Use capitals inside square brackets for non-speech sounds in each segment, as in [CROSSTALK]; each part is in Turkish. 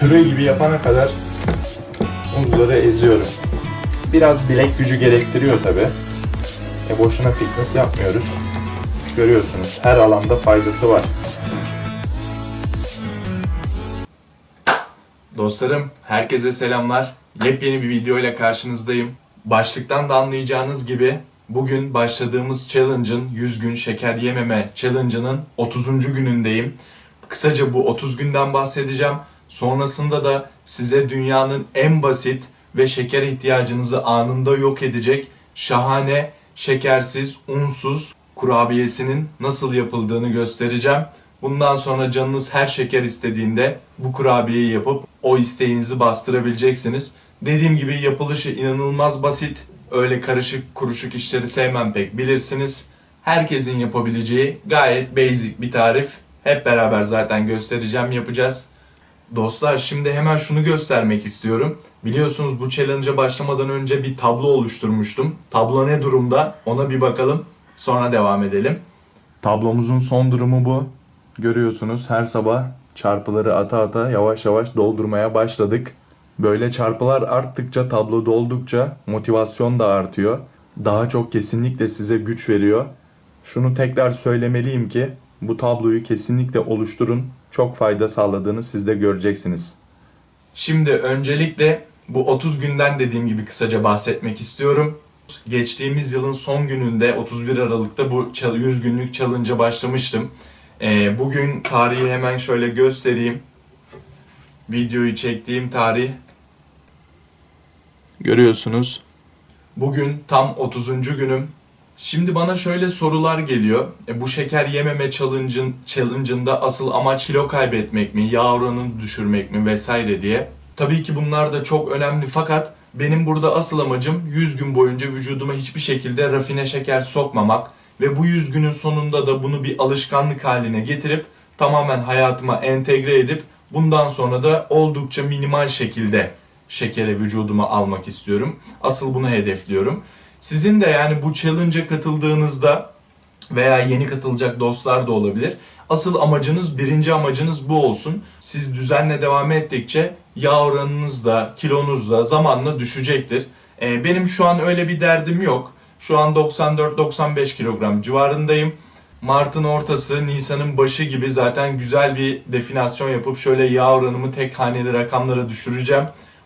püre gibi yapana kadar muzları eziyorum. Biraz bilek gücü gerektiriyor tabi. E boşuna fitness yapmıyoruz. Görüyorsunuz her alanda faydası var. Dostlarım, herkese selamlar. Yepyeni bir video ile karşınızdayım. Başlıktan da anlayacağınız gibi bugün başladığımız challenge'ın 100 gün şeker yememe challenge'ının 30. günündeyim. Kısaca bu 30 günden bahsedeceğim. Sonrasında da size dünyanın en basit ve şeker ihtiyacınızı anında yok edecek şahane, şekersiz, unsuz kurabiyesinin nasıl yapıldığını göstereceğim. Bundan sonra canınız her şeker istediğinde bu kurabiyeyi yapıp o isteğinizi bastırabileceksiniz. Dediğim gibi yapılışı inanılmaz basit. Öyle karışık kuruşuk işleri sevmem pek bilirsiniz. Herkesin yapabileceği gayet basic bir tarif. Hep beraber zaten göstereceğim, yapacağız. Dostlar şimdi hemen şunu göstermek istiyorum. Biliyorsunuz bu challenge'a başlamadan önce bir tablo oluşturmuştum. Tablo ne durumda? Ona bir bakalım. Sonra devam edelim. Tablomuzun son durumu bu. Görüyorsunuz her sabah çarpıları ata ata yavaş yavaş doldurmaya başladık. Böyle çarpılar arttıkça tablo doldukça motivasyon da artıyor. Daha çok kesinlikle size güç veriyor. Şunu tekrar söylemeliyim ki bu tabloyu kesinlikle oluşturun. Çok fayda sağladığını siz de göreceksiniz. Şimdi öncelikle bu 30 günden dediğim gibi kısaca bahsetmek istiyorum. Geçtiğimiz yılın son gününde 31 Aralık'ta bu 100 günlük challenge'a başlamıştım. Ee, bugün tarihi hemen şöyle göstereyim. Videoyu çektiğim tarih görüyorsunuz. Bugün tam 30. günüm. Şimdi bana şöyle sorular geliyor. E, bu şeker yememe challenge'ın challenge'ında asıl amaç kilo kaybetmek mi, yağ oranını düşürmek mi vesaire diye. Tabii ki bunlar da çok önemli fakat benim burada asıl amacım 100 gün boyunca vücuduma hiçbir şekilde rafine şeker sokmamak ve bu 100 günün sonunda da bunu bir alışkanlık haline getirip tamamen hayatıma entegre edip bundan sonra da oldukça minimal şekilde şekere vücuduma almak istiyorum. Asıl bunu hedefliyorum. Sizin de yani bu challenge'a katıldığınızda veya yeni katılacak dostlar da olabilir. Asıl amacınız, birinci amacınız bu olsun. Siz düzenle devam ettikçe yağ oranınız da, kilonuz da zamanla düşecektir. Ee, benim şu an öyle bir derdim yok. Şu an 94-95 kilogram civarındayım. Mart'ın ortası, Nisan'ın başı gibi zaten güzel bir definasyon yapıp şöyle yağ oranımı tek haneli rakamlara düşüreceğim.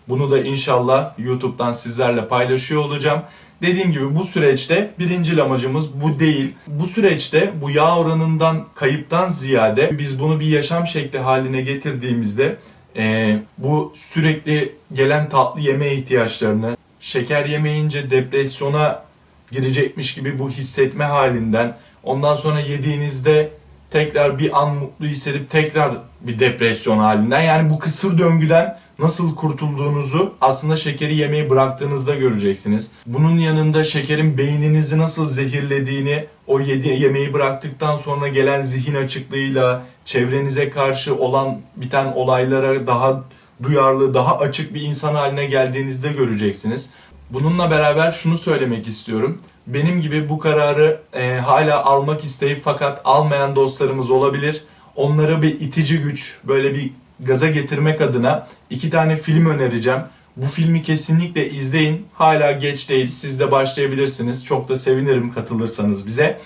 Bunu da inşallah YouTube'dan sizlerle paylaşıyor olacağım. Dediğim gibi bu süreçte birinci amacımız bu değil. Bu süreçte bu yağ oranından kayıptan ziyade biz bunu bir yaşam şekli haline getirdiğimizde e, bu sürekli gelen tatlı yeme ihtiyaçlarını, şeker yemeyince depresyona girecekmiş gibi bu hissetme halinden, ondan sonra yediğinizde tekrar bir an mutlu hissedip tekrar bir depresyon halinden yani bu kısır döngüden nasıl kurtulduğunuzu aslında şekeri yemeyi bıraktığınızda göreceksiniz. Bunun yanında şekerin beyninizi nasıl zehirlediğini o yedi yemeği bıraktıktan sonra gelen zihin açıklığıyla çevrenize karşı olan biten olaylara daha duyarlı, daha açık bir insan haline geldiğinizde göreceksiniz. Bununla beraber şunu söylemek istiyorum. Benim gibi bu kararı e, hala almak isteyip fakat almayan dostlarımız olabilir. Onlara bir itici güç, böyle bir gaza getirmek adına iki tane film önereceğim. Bu filmi kesinlikle izleyin. Hala geç değil. Siz de başlayabilirsiniz. Çok da sevinirim katılırsanız bize.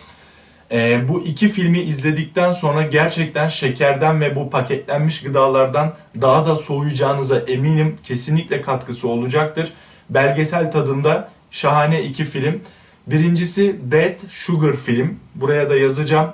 Ee, bu iki filmi izledikten sonra gerçekten şekerden ve bu paketlenmiş gıdalardan daha da soğuyacağınıza eminim. Kesinlikle katkısı olacaktır. Belgesel tadında şahane iki film. Birincisi Dead Sugar film. Buraya da yazacağım.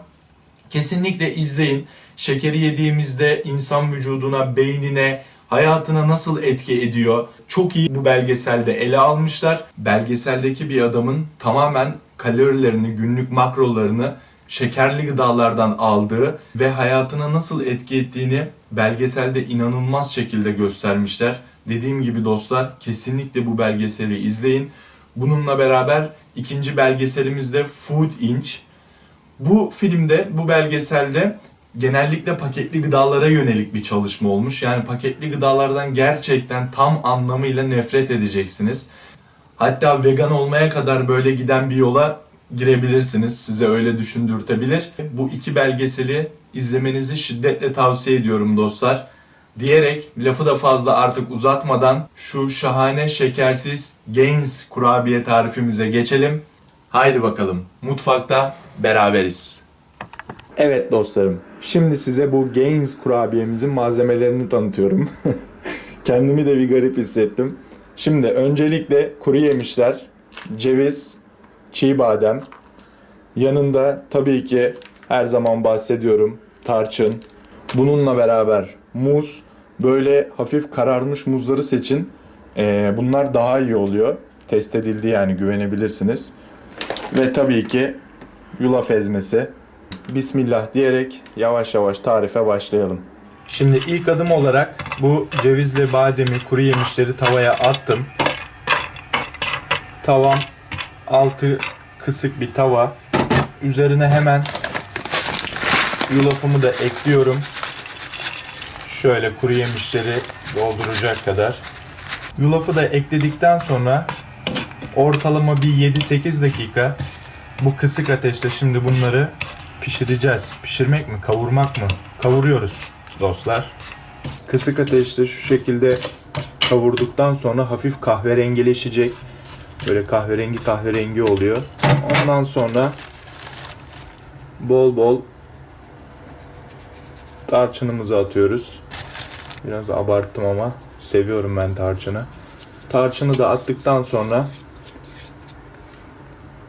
Kesinlikle izleyin. Şekeri yediğimizde insan vücuduna, beynine, hayatına nasıl etki ediyor? Çok iyi bu belgeselde ele almışlar. Belgeseldeki bir adamın tamamen kalorilerini, günlük makrolarını şekerli gıdalardan aldığı ve hayatına nasıl etki ettiğini belgeselde inanılmaz şekilde göstermişler. Dediğim gibi dostlar kesinlikle bu belgeseli izleyin. Bununla beraber ikinci belgeselimiz de Food Inch. Bu filmde, bu belgeselde genellikle paketli gıdalara yönelik bir çalışma olmuş. Yani paketli gıdalardan gerçekten tam anlamıyla nefret edeceksiniz. Hatta vegan olmaya kadar böyle giden bir yola girebilirsiniz. Size öyle düşündürtebilir. Bu iki belgeseli izlemenizi şiddetle tavsiye ediyorum dostlar. diyerek lafı da fazla artık uzatmadan şu şahane şekersiz Gains kurabiye tarifimize geçelim. Haydi bakalım mutfakta beraberiz. Evet dostlarım. Şimdi size bu Gains kurabiyemizin malzemelerini tanıtıyorum. [LAUGHS] Kendimi de bir garip hissettim. Şimdi öncelikle kuru yemişler, ceviz, çiğ badem, yanında tabii ki her zaman bahsediyorum tarçın. Bununla beraber muz, böyle hafif kararmış muzları seçin. Ee, bunlar daha iyi oluyor. Test edildi yani güvenebilirsiniz. Ve tabii ki yulaf ezmesi. Bismillah diyerek yavaş yavaş tarife başlayalım. Şimdi ilk adım olarak bu cevizli bademi, kuru yemişleri tavaya attım. Tavam altı kısık bir tava. Üzerine hemen yulafımı da ekliyorum. Şöyle kuru yemişleri dolduracak kadar. Yulafı da ekledikten sonra ortalama bir 7-8 dakika bu kısık ateşte şimdi bunları pişireceğiz. Pişirmek mi, kavurmak mı? Kavuruyoruz dostlar. Kısık ateşte şu şekilde kavurduktan sonra hafif kahverengileşecek. Böyle kahverengi kahverengi oluyor. Ondan sonra bol bol tarçınımızı atıyoruz. Biraz abarttım ama seviyorum ben tarçını. Tarçını da attıktan sonra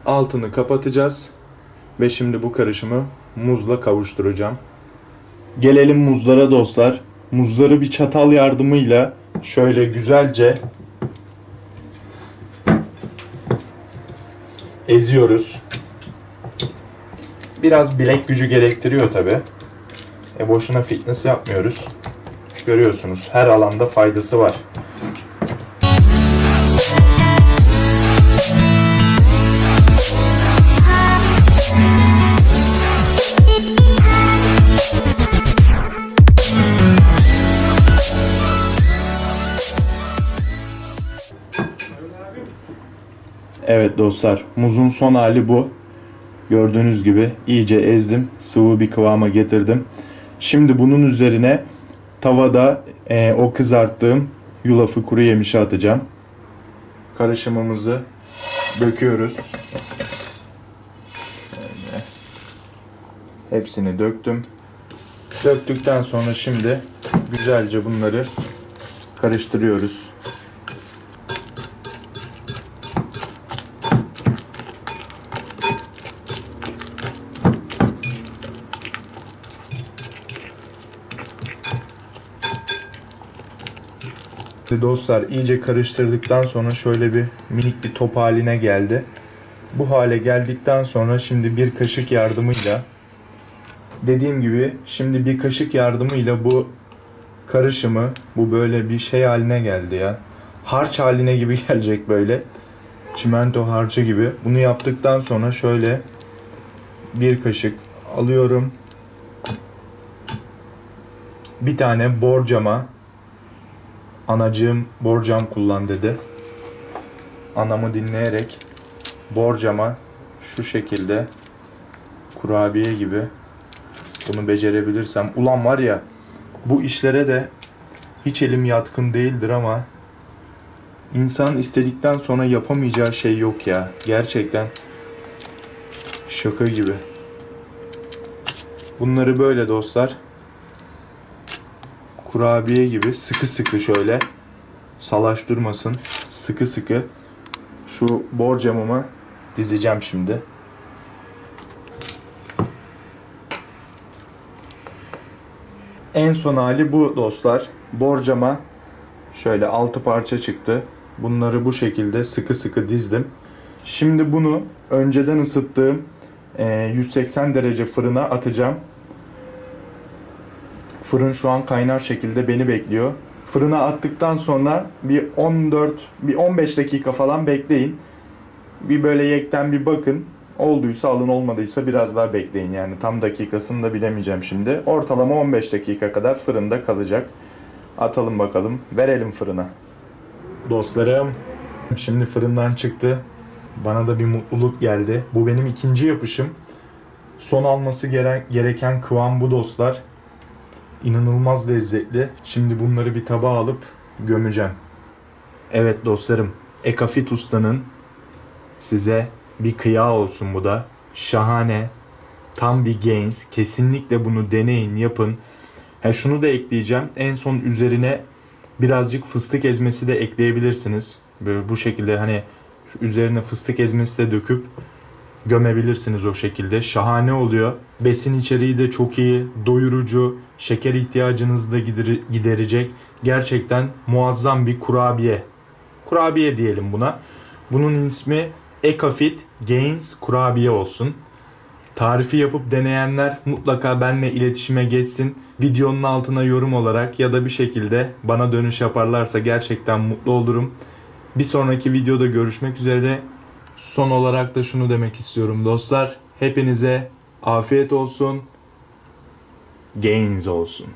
altını kapatacağız. Ve şimdi bu karışımı muzla kavuşturacağım. Gelelim muzlara dostlar. Muzları bir çatal yardımıyla şöyle güzelce eziyoruz. Biraz bilek gücü gerektiriyor tabi. E boşuna fitness yapmıyoruz. Görüyorsunuz her alanda faydası var. Evet dostlar, muzun son hali bu. Gördüğünüz gibi iyice ezdim, sıvı bir kıvama getirdim. Şimdi bunun üzerine tavada e, o kızarttığım yulafı kuru yemişi atacağım. Karışımımızı döküyoruz. Şöyle. Hepsini döktüm. Döktükten sonra şimdi güzelce bunları karıştırıyoruz. Dostlar iyice karıştırdıktan sonra şöyle bir minik bir top haline geldi. Bu hale geldikten sonra şimdi bir kaşık yardımıyla dediğim gibi şimdi bir kaşık yardımıyla bu karışımı bu böyle bir şey haline geldi ya. Harç haline gibi [LAUGHS] gelecek böyle. Çimento harcı gibi. Bunu yaptıktan sonra şöyle bir kaşık alıyorum. Bir tane borcama Anacığım borcam kullan dedi. Anamı dinleyerek borcama şu şekilde kurabiye gibi bunu becerebilirsem. Ulan var ya bu işlere de hiç elim yatkın değildir ama insan istedikten sonra yapamayacağı şey yok ya. Gerçekten şaka gibi. Bunları böyle dostlar kurabiye gibi sıkı sıkı şöyle salaş durmasın. Sıkı sıkı şu borcamımı dizeceğim şimdi. En son hali bu dostlar. Borcama şöyle altı parça çıktı. Bunları bu şekilde sıkı sıkı dizdim. Şimdi bunu önceden ısıttığım 180 derece fırına atacağım. Fırın şu an kaynar şekilde beni bekliyor. Fırına attıktan sonra bir 14, bir 15 dakika falan bekleyin. Bir böyle yekten bir bakın. Olduysa alın olmadıysa biraz daha bekleyin yani tam dakikasını da bilemeyeceğim şimdi. Ortalama 15 dakika kadar fırında kalacak. Atalım bakalım. Verelim fırına. Dostlarım şimdi fırından çıktı. Bana da bir mutluluk geldi. Bu benim ikinci yapışım. Son alması gereken kıvam bu dostlar. İnanılmaz lezzetli. Şimdi bunları bir tabağa alıp gömeceğim. Evet dostlarım, Ekafit Usta'nın size bir kıyağı olsun bu da. Şahane. Tam bir gains. Kesinlikle bunu deneyin, yapın. Ha şunu da ekleyeceğim. En son üzerine birazcık fıstık ezmesi de ekleyebilirsiniz. Böyle bu şekilde hani üzerine fıstık ezmesi de döküp gömebilirsiniz o şekilde. Şahane oluyor. Besin içeriği de çok iyi, doyurucu, şeker ihtiyacınızı da gider- giderecek. Gerçekten muazzam bir kurabiye. Kurabiye diyelim buna. Bunun ismi Ecofit Gains kurabiye olsun. Tarifi yapıp deneyenler mutlaka benimle iletişime geçsin. Videonun altına yorum olarak ya da bir şekilde bana dönüş yaparlarsa gerçekten mutlu olurum. Bir sonraki videoda görüşmek üzere. Son olarak da şunu demek istiyorum dostlar. Hepinize afiyet olsun. Gains olsun.